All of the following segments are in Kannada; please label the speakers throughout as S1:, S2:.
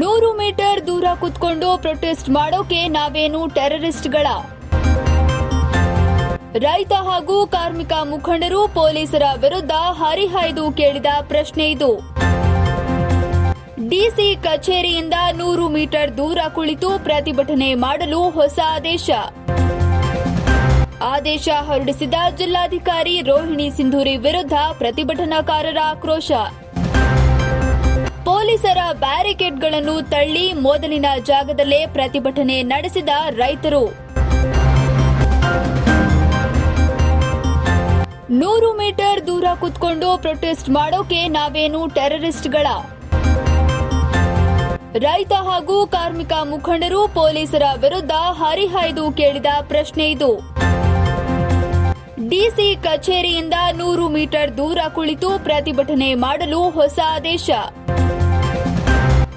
S1: ನೂರು ಮೀಟರ್ ದೂರ ಕುತ್ಕೊಂಡು ಪ್ರೊಟೆಸ್ಟ್ ಮಾಡೋಕೆ ನಾವೇನು ಟೆರರಿಸ್ಟ್ಗಳ ರೈತ ಹಾಗೂ ಕಾರ್ಮಿಕ ಮುಖಂಡರು ಪೊಲೀಸರ ವಿರುದ್ಧ ಹರಿಹಾಯ್ದು ಕೇಳಿದ ಪ್ರಶ್ನೆ ಇದು. ಡಿಸಿ ಕಚೇರಿಯಿಂದ ನೂರು ಮೀಟರ್ ದೂರ ಕುಳಿತು ಪ್ರತಿಭಟನೆ ಮಾಡಲು ಹೊಸ ಆದೇಶ. ಆದೇಶ ಹೊರಡಿಸಿದ ಜಿಲ್ಲಾಧಿಕಾರಿ ರೋಹಿಣಿ ಸಿಂಧೂರಿ ವಿರುದ್ಧ ಪ್ರತಿಭಟನಾಕಾರರ ಆಕ್ರೋಶ. ಪೊಲೀಸರ ಬ್ಯಾರಿಕೇಡ್ಗಳನ್ನು ತಳ್ಳಿ ಮೊದಲಿನ ಜಾಗದಲ್ಲೇ ಪ್ರತಿಭಟನೆ ನಡೆಸಿದ ರೈತರು. ನೂರು ಮೀಟರ್ ದೂರ ಕುತ್ಕೊಂಡು ಪ್ರೊಟೆಸ್ಟ್ ಮಾಡೋಕೆ ನಾವೇನು ಟೆರರಿಸ್ಟ್ಗಳ? ರೈತ ಹಾಗೂ ಕಾರ್ಮಿಕ ಮುಖಂಡರು ಪೊಲೀಸರ ವಿರುದ್ಧ ಹರಿಹಾಯ್ದು ಕೇಳಿದ ಪ್ರಶ್ನೆ ಇದು. ಡಿಸಿ ಕಚೇರಿಯಿಂದ ನೂರು ಮೀಟರ್ ದೂರ ಕುಳಿತು ಪ್ರತಿಭಟನೆ ಮಾಡಲು ಹೊಸ ಆದೇಶ.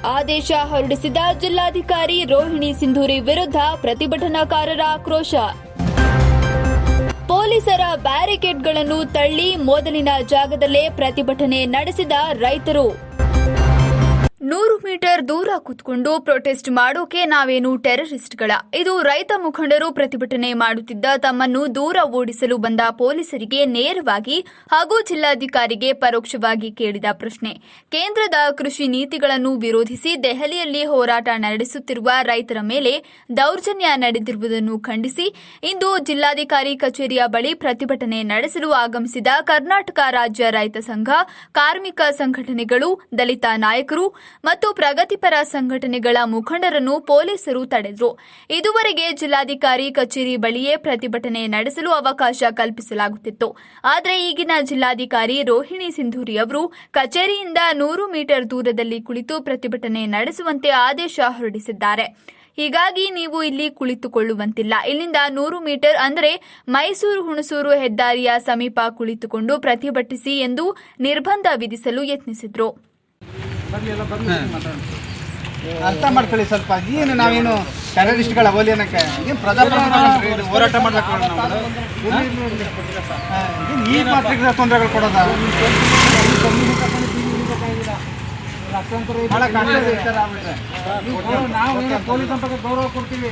S1: ಆದೇಶ ಹೊರಡಿಸಿದ ಜಿಲ್ಲಾಧಿಕಾರಿ ರೋಹಿಣಿ ಸಿಂಧೂರಿ ವಿರುದ್ಧ ಪ್ರತಿಭಟನಾಕಾರರ ಆಕ್ರೋಶ. ಪೊಲೀಸರ ಬ್ಯಾರಿಕೇಡ್ಗಳನ್ನು ತಳ್ಳಿ ಮೊದಲಿನ ಜಾಗದಲ್ಲೇ ಪ್ರತಿಭಟನೆ ನಡೆಸಿದ ರೈತರು. ನೂರು ಮೀಟರ್ ದೂರ ಕೂತ್ಕೊಂಡು ಪ್ರೊಟೆಸ್ಟ್ ಮಾಡೋಕೆ ನಾವೇನು ಟೆರರಿಸ್ಟ್ಗಳ ಇದು ರೈತ ಮುಖಂಡರು ಪ್ರತಿಭಟನೆ ಮಾಡುತ್ತಿದ್ದ ತಮ್ಮನ್ನು ದೂರ ಓಡಿಸಲು ಬಂದ ಪೊಲೀಸರಿಗೆ ನೇರವಾಗಿ ಹಾಗೂ ಜಿಲ್ಲಾಧಿಕಾರಿಗೆ ಪರೋಕ್ಷವಾಗಿ ಕೇಳಿದ ಪ್ರಶ್ನೆ. ಕೇಂದ್ರದ ಕೃಷಿ ನೀತಿಗಳನ್ನು ವಿರೋಧಿಸಿ ದೆಹಲಿಯಲ್ಲಿ ಹೋರಾಟ ನಡೆಸುತ್ತಿರುವ ರೈತರ ಮೇಲೆ ದೌರ್ಜನ್ಯ ನಡೆದಿರುವುದನ್ನು ಖಂಡಿಸಿ, ಇಂದು ಜಿಲ್ಲಾಧಿಕಾರಿ ಕಚೇರಿಯ ಬಳಿ ಪ್ರತಿಭಟನೆ ನಡೆಸಲು ಆಗಮಿಸಿದ ಕರ್ನಾಟಕ ರಾಜ್ಯ ರೈತ ಸಂಘ, ಕಾರ್ಮಿಕ ಸಂಘಟನೆಗಳು, ದಲಿತ ನಾಯಕರು ಮತ್ತು ಪ್ರಗತಿಪರ ಸಂಘಟನೆಗಳ ಮುಖಂಡರನ್ನು ಪೊಲೀಸರು ತಡೆದರು. ಇದುವರೆಗೆ ಜಿಲ್ಲಾಧಿಕಾರಿ ಕಚೇರಿ ಬಳಿಯೇ ಪ್ರತಿಭಟನೆ ನಡೆಸಲು ಅವಕಾಶ ಕಲ್ಪಿಸಲಾಗುತ್ತಿತ್ತು. ಆದರೆ ಈಗಿನ ಜಿಲ್ಲಾಧಿಕಾರಿ ರೋಹಿಣಿ ಸಿಂಧೂರಿ ಅವರು ಕಚೇರಿಯಿಂದ ನೂರು ಮೀಟರ್ ದೂರದಲ್ಲಿ ಕುಳಿತು ಪ್ರತಿಭಟನೆ ನಡೆಸುವಂತೆ ಆದೇಶ ಹೊರಡಿಸಿದ್ದಾರೆ. ಹೀಗಾಗಿ ನೀವು ಇಲ್ಲಿ ಕುಳಿತುಕೊಳ್ಳುವಂತಿಲ್ಲ. ಇಲ್ಲಿಂದ ನೂರು ಮೀಟರ್ ಅಂದರೆ ಮೈಸೂರು ಹುಣಸೂರು ಹೆದ್ದಾರಿಯ ಸಮೀಪ ಕುಳಿತುಕೊಂಡು ಪ್ರತಿಭಟಿಸಿ ಎಂದು ನಿರ್ಬಂಧ ವಿಧಿಸಲು ಯತ್ನಿಸಿದ್ರು.
S2: ಅರ್ಥ ಮಾಡ್ಕೊಳ್ಳಿ ಸ್ವಲ್ಪ. ಏನು ನಾವೇನು ಟೆರರಿಸ್ಟ್ಗಳ ಹೋಲಿ ಅನ್ನಕ್ಕೆ ಏನು ಪ್ರಜಾಪ್ರಭುತ್ವ ಇದು ಹೋರಾಟ ಮಾಡ್ಬೇಕು ಈ ಮಾತ್ರ ತೊಂದರೆಗಳು ಕೊಡೋದ? ಭಾಳ ಕಷ್ಟ.
S3: ನಾವು ಪೊಲೀಸ್ ಅಂತ ಗೌರವ ಕೊಡ್ತೀವಿ?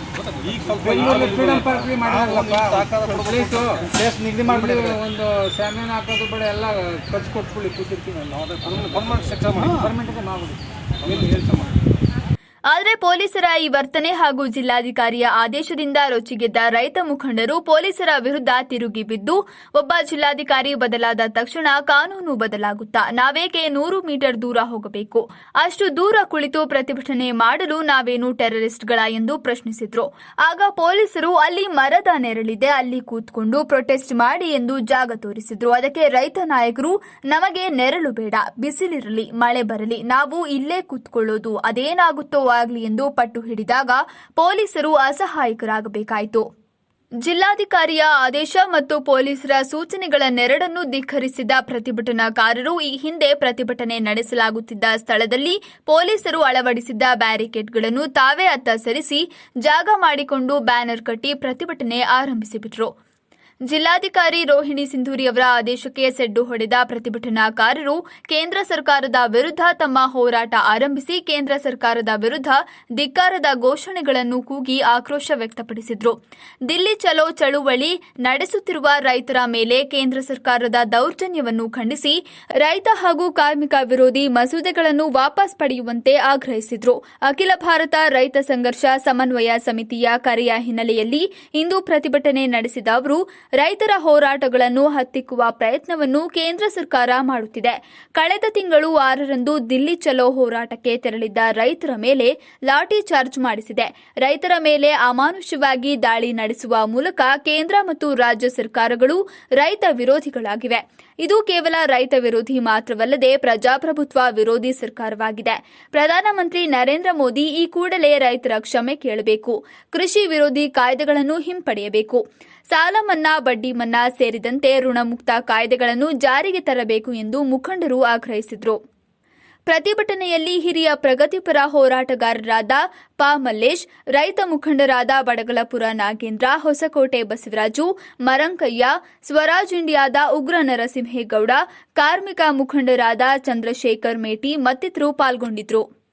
S3: ಫ್ರೀಡಮ್ ಪಾರ್ಕ್
S2: ಪ್ಲೇಸ್ ನಿಗದಿ ಮಾಡ್ಬಿಟ್ಟಿದ್ರೆ
S3: ಒಂದು ಶಾಮಿಯಾನ ಹಾಕೋದು ಬೇಡ ಎಲ್ಲ ಖರ್ಚು ಕೊಟ್ಕೊಳ್ಳಿ ಕೂತಿರ್ತೀವಿ ನಾವು ಗೌರ್ಮೆಂಟಿಗೆ ಮಾಡ್ಬಿಡಿ ಏನು ಕೆಲಸ ಮಾಡಿ
S1: ಆದರೆ ಪೊಲೀಸರ ಈ ವರ್ತನೆ ಹಾಗೂ ಜಿಲ್ಲಾಧಿಕಾರಿಯ ಆದೇಶದಿಂದ ರೊಚ್ಚಿಗೆದ್ದ ರೈತ ಮುಖಂಡರು ಪೊಲೀಸರ ವಿರುದ್ಧ ತಿರುಗಿ ಬಿದ್ದು, ಒಬ್ಬ ಜಿಲ್ಲಾಧಿಕಾರಿ ಬದಲಾದ ತಕ್ಷಣ ಕಾನೂನು ಬದಲಾಗುತ್ತಾ, ನಾವೇಕೆ ನೂರು ಮೀಟರ್ ದೂರ ಹೋಗಬೇಕು? ಅಷ್ಟು ದೂರ ಕುಳಿತು ಪ್ರತಿಭಟನೆ ಮಾಡಲು ನಾವೇನು ಟೆರರಿಸ್ಟ್ಗಳ ಎಂದು ಪ್ರಶ್ನಿಸಿದ್ರು. ಆಗ ಪೊಲೀಸರು ಅಲ್ಲಿ ಮರದ ನೆರಳಿದೆ, ಅಲ್ಲಿ ಕೂತ್ಕೊಂಡು ಪ್ರೊಟೆಸ್ಟ್ ಮಾಡಿ ಎಂದು ಜಾಗ ತೋರಿಸಿದ್ರು. ಅದಕ್ಕೆ ರೈತ ನಾಯಕರು, ನಮಗೆ ನೆರಳು ಬೇಡ, ಬಿಸಿಲಿರಲಿ, ಮಳೆ ಬರಲಿ, ನಾವು ಇಲ್ಲೇ ಕೂತ್ಕೊಳ್ಳೋದು, ಅದೇನಾಗುತ್ತೋ ಆಗ್ಲಿ ಎಂದು ಪಟ್ಟು ಹಿಡಿದಾಗ ಪೊಲೀಸರು ಅಸಹಾಯಕರಾಗಬೇಕಾಯಿತು. ಜಿಲ್ಲಾಧಿಕಾರಿಯ ಆದೇಶ ಮತ್ತು ಪೊಲೀಸರ ಸೂಚನೆಗಳ ನೆರಡನ್ನು ಧಿಕ್ಕರಿಸಿದ ಪ್ರತಿಭಟನಾಕಾರರು ಈ ಹಿಂದೆ ಪ್ರತಿಭಟನೆ ನಡೆಸಲಾಗುತ್ತಿದ್ದ ಸ್ಥಳದಲ್ಲಿ ಪೊಲೀಸರು ಅಳವಡಿಸಿದ್ದ ಬ್ಯಾರಿಕೇಡ್ಗಳನ್ನು ತಾವೇ ಅತ್ತ ಸರಿಸಿ ಜಾಗ ಮಾಡಿಕೊಂಡು ಬ್ಯಾನರ್ ಕಟ್ಟಿ ಪ್ರತಿಭಟನೆ ಆರಂಭಿಸಿಬಿಟ್ರು. ಜಿಲ್ಲಾಧಿಕಾರಿ ರೋಹಿಣಿ ಸಿಂಧೂರಿ ಅವರ ಆದೇಶಕ್ಕೆ ಸೆಡ್ಡು ಹೊಡೆದ ಪ್ರತಿಭಟನಾಕಾರರು ಕೇಂದ್ರ ಸರ್ಕಾರದ ವಿರುದ್ಧ ತಮ್ಮ ಹೋರಾಟ ಆರಂಭಿಸಿ ಕೇಂದ್ರ ಸರ್ಕಾರದ ವಿರುದ್ಧ ಧಿಕ್ಕಾರದ ಘೋಷಣೆಗಳನ್ನು ಕೂಗಿ ಆಕ್ರೋಶ ವ್ಯಕ್ತಪಡಿಸಿದ್ರು. ದಿಲ್ಲಿ ಚಲೋ ಚಳುವಳಿ ನಡೆಸುತ್ತಿರುವ ರೈತರ ಮೇಲೆ ಕೇಂದ್ರ ಸರ್ಕಾರದ ದೌರ್ಜನ್ಯವನ್ನು ಖಂಡಿಸಿ ರೈತ ಹಾಗೂ ಕಾರ್ಮಿಕ ವಿರೋಧಿ ಮಸೂದೆಗಳನ್ನು ವಾಪಸ್ ಪಡೆಯುವಂತೆ ಆಗ್ರಹಿಸಿದ್ರು. ಅಖಿಲ ಭಾರತ ರೈತ ಸಂಘರ್ಷ ಸಮನ್ವಯ ಸಮಿತಿಯ ಕರೆಯ ಹಿನ್ನೆಲೆಯಲ್ಲಿ ಇಂದು ಪ್ರತಿಭಟನೆ ನಡೆಸಿದ ಅವರು ರೈತರ ಹೋರಾಟಗಳನ್ನು ಹತ್ತಿಕ್ಕುವ ಪ್ರಯತ್ನವನ್ನು ಕೇಂದ್ರ ಸರ್ಕಾರ ಮಾಡುತ್ತಿದೆ. ಕಳೆದ ತಿಂಗಳು ಆರರಂದು ದಿಲ್ಲಿ ಚಲೋ ಹೋರಾಟಕ್ಕೆ ತೆರಳಿದ್ದ ರೈತರ ಮೇಲೆ ಲಾಠಿ ಚಾರ್ಜ್ ಮಾಡಿಸಿದೆ. ರೈತರ ಮೇಲೆ ಅಮಾನುಷವಾಗಿ ದಾಳಿ ನಡೆಸುವ ಮೂಲಕ ಕೇಂದ್ರ ಮತ್ತು ರಾಜ್ಯ ಸರ್ಕಾರಗಳು ರೈತ ವಿರೋಧಿಗಳಾಗಿವೆ. ಇದು ಕೇವಲ ರೈತ ವಿರೋಧಿ ಮಾತ್ರವಲ್ಲದೆ ಪ್ರಜಾಪ್ರಭುತ್ವ ವಿರೋಧಿ ಸರ್ಕಾರವಾಗಿದೆ. ಪ್ರಧಾನಮಂತ್ರಿ ನರೇಂದ್ರ ಮೋದಿ ಈ ಕೂಡಲೇ ರೈತರ ಕ್ಷಮೆ ಕೇಳಬೇಕು. ಕೃಷಿ ವಿರೋಧಿ ಕಾಯ್ದೆಗಳನ್ನು ಹಿಂಪಡೆಯಬೇಕು. ಸಾಲ ಮನ್ನಾ, ಬಡ್ಡಿ ಮನ್ನಾ ಸೇರಿದಂತೆ ಋಣಮುಕ್ತ ಕಾಯ್ದೆಗಳನ್ನು ಜಾರಿಗೆ ತರಬೇಕು ಎಂದು ಮುಖಂಡರು ಆಗ್ರಹಿಸಿದರು. ಪ್ರತಿಭಟನೆಯಲ್ಲಿ ಹಿರಿಯ ಪ್ರಗತಿಪರ ಹೋರಾಟಗಾರರಾದ ಪಾ ಮಲ್ಲೇಶ್, ರೈತ ಮುಖಂಡರಾದ ಬಡಗಲಪುರ ನಾಗೇಂದ್ರ, ಹೊಸಕೋಟೆ ಬಸವರಾಜು, ಮರಂಕಯ್ಯ, ಸ್ವರಾಜ್ ಇಂಡಿಯಾದ ಉಗ್ರ ನರಸಿಂಹೇಗೌಡ, ಕಾರ್ಮಿಕ ಮುಖಂಡರಾದ ಚಂದ್ರಶೇಖರ್ ಮೇಟಿ ಮತ್ತಿತರರು ಪಾಲ್ಗೊಂಡಿದ್ದರು